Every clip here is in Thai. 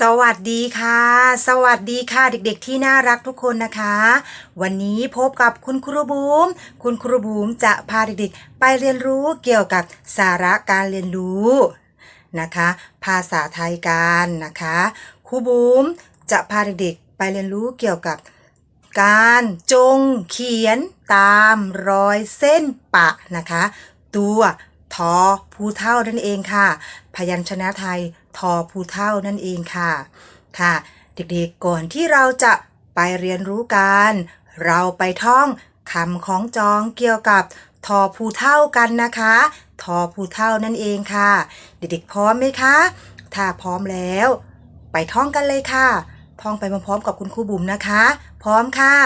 สวัสดีค่ะ สวัสดีค่ะเด็กๆที่น่ารักทุกคนนะคะ วันนี้พบกับคุณครูบูม คุณครูบูมจะพาเด็กๆ ไปเรียนรู้เกี่ยวกับสาระการเรียนรู้นะคะ ภาษาไทยกันนะคะครูบูมจะพาเด็กๆ ไปเรียนรู้เกี่ยวกับการจงเขียนตามรอยเส้นปะนะคะ ตัวทอผู้เท่านั่นเองค่ะ พยัญชนะไทย ทอผู้เท่านั่นเองค่ะ ค่ะ เด็กๆก่อนที่เราจะไปเรียนรู้กัน เราไปท่องคำของจองเกี่ยวกับทอผู้เท่ากันนะคะ ทอผู้เท่านั่นเองค่ะ เด็กๆพร้อมไหมคะ ถ้าพร้อมแล้ว ไปท่องกันเลยค่ะ ท่องไปพร้อมๆกับคุณครูบุ๋มนะคะ พร้อมค่ะ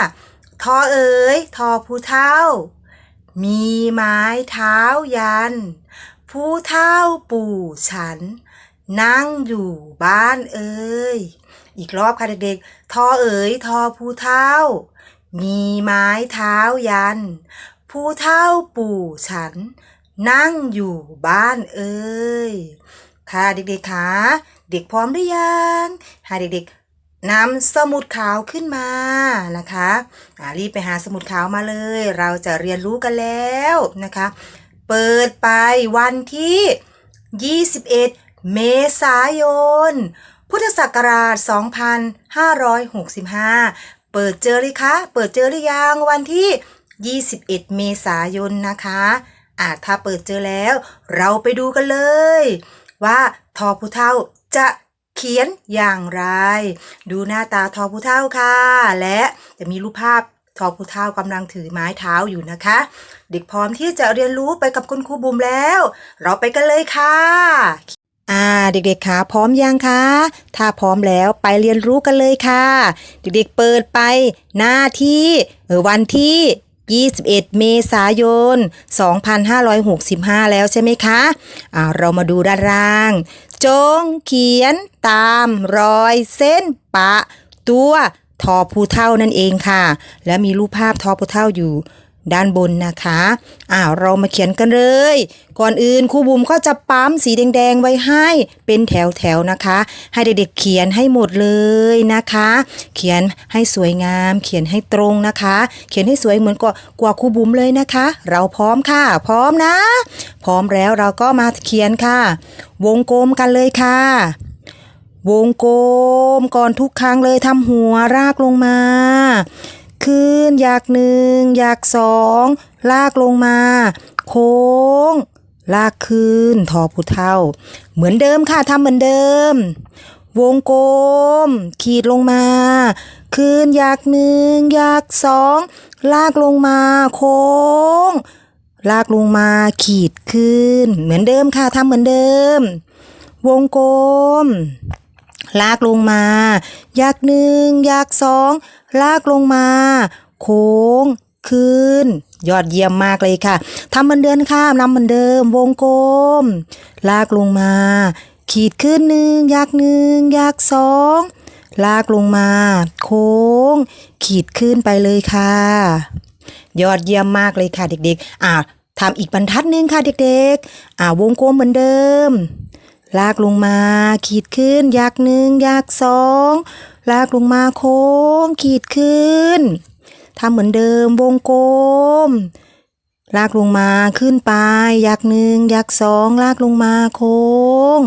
ทอเอ๋ยทอผู้เท่า มีไม้เท้ายัน ผู้เท่าปู่ฉัน นั่งอยู่บ้านเอ๋ยอีกรอบค่ะเด็กๆ ทอเอ๋ยทอผู้เท่า มีไม้เท้ายัน ผู้เท่าปู่ฉัน นั่งอยู่บ้านเอ๋ยค่ะเด็กๆคะเด็กพร้อมหรือยังให้เด็กๆนำสมุดขาวขึ้นมานะคะอ่ารีบไปหาสมุดขาวมาเลย เราจะเรียนรู้กันแล้วนะคะ เปิดไปวันที่ 21 เมษายน พุทธศักราช 2565 เปิดเจอเลยคะ เปิดเจอหรือยังวันที่ 21 เมษายนนะคะอ่าถ้าเปิดเจอแล้ว เราไปดูกันเลย ว่าทอผู้เท่าจะเขียนอย่างไร ดูหน้าตาทอผู้เท่าค่ะ และจะมีรูปภาพทอผู้เท่ากำลังถือไม้เท้าอยู่นะคะ เด็กพร้อมที่จะเรียนรู้ไปกับคุณครูบุ๋มแล้ว เราไปกันเลยค่ะ อ่าเด็กๆคะพร้อมยังคะ ถ้าพร้อมแล้วไปเรียนรู้กันเลยค่ะ เด็กๆเปิดไปหน้าที่เออวันที่ 21 เมษายน 2565 แล้วใช่ไหมคะอ่าเรามาดูด้านล่าง จงเขียนตามรอยเส้นปะ ตัวทอผู้เท่านั่นเองค่ะ และมีรูปภาพทอผู้เท่าอยู่ ด้านบนนะคะอ่าเรามาเขียนกันเลย ก่อนอื่นครูบุ๋มก็จะปั๊มสีแดงๆไว้ให้เป็นแถวๆนะคะ ให้เด็กๆเขียนให้หมดเลยนะคะ เขียนให้สวยงาม เขียนให้ตรงนะคะ เขียนให้สวยเหมือนกว่ากว่าครูบุ๋มเลยนะคะ เราพร้อมค่ะ พร้อมนะ พร้อมแล้วเราก็มาเขียนค่ะ วงกลมกันเลยค่ะวงกลมก่อนทุกครั้งเลยทำหัวรากลงมา ขึ้น อยากหนึ่งอยากสองลากลงมา โค้ง ลากขึ้นทอผู้เท่า เหมือนเดิมค่ะทำเหมือนเดิม วงกลม ขีดลงมา ขึ้นอยากหนึ่งอยากสองลากลงมา โค้ง ลากลงมาขีดขึ้น เหมือนเดิมค่ะทำเหมือนเดิม วงกลม ลากลงมาอยากหนึ่งอยากสองลากลงมา โค้งขึ้น ยอดเยี่ยมมากเลยค่ะทำเหมือนเดิมค่ะนำเหมือนเดิม วงกลม ลากลงมา ขีดขึ้นหนึ่งอยากหนึ่งอยากสองลากลงมา โค้ง ขีดขึ้นไปเลยค่ะ ยอดเยี่ยมมากเลยค่ะเด็กๆ อ่าทำอีกบรรทัดหนึ่งค่ะเด็กๆ อ่าวงกลมเหมือนเดิม ลากลงมา ขีดขึ้นอยากหนึ่งอยากสองลากลงมาโค้ง ขีดขึ้นทำเหมือนเดิมวงกลม ลากลงมาขึ้นไปอยากหนึ่งอยากสองลากลงมาโค้ง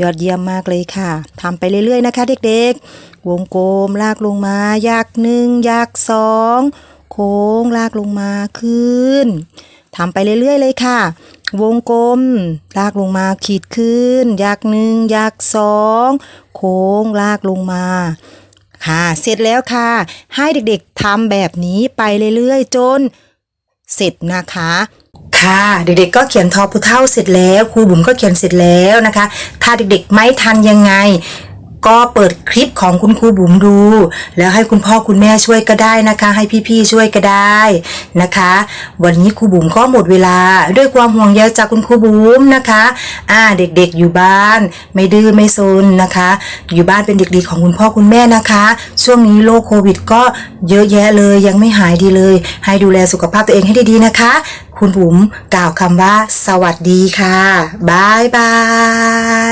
ยอดเยี่ยมมากเลยค่ะทำไปเรื่อยๆนะคะ เด็กๆ วงกลมลากลงมาอยากหนึ่งอยากสองโค้งลากลงมาขึ้นทำไปเรื่อยๆเลยค่ะ วงกลม ลากลงมาขีดขึ้นอยากหนึ่งอยากสองโค้งลากลงมาค่ะเสร็จแล้วค่ะ ให้เด็กๆทำแบบนี้ไปเรื่อยๆ จนเสร็จนะคะ ค่ะเด็กๆก็เขียนทอผู้เท่าเสร็จแล้วครูบุ๋มก็เขียนเสร็จแล้วนะคะ ถ้าเด็กๆไม่ทันยังไง ก็เปิดคลิปของคุณครูบุ๋มดู แล้วให้คุณพ่อคุณแม่ช่วยก็ได้นะคะ ให้พี่ๆช่วยก็ได้นะคะ วันนี้ครูบุ๋มก็หมดเวลาด้วยความห่วงใยจากคุณครูบุ๋มนะคะอ่าเด็กๆอยู่บ้าน ไม่ดื้อไม่ซนนะคะ อยู่บ้านเป็นเด็กดีของคุณพ่อคุณแม่นะคะ ช่วงนี้โรคโควิด ก็เยอะแยะเลยยังไม่หายดีเลย ให้ดูแลสุขภาพตัวเองให้ดีๆนะคะ คุณบุ๋มกล่าวคำว่า สวัสดีค่ะบายบาย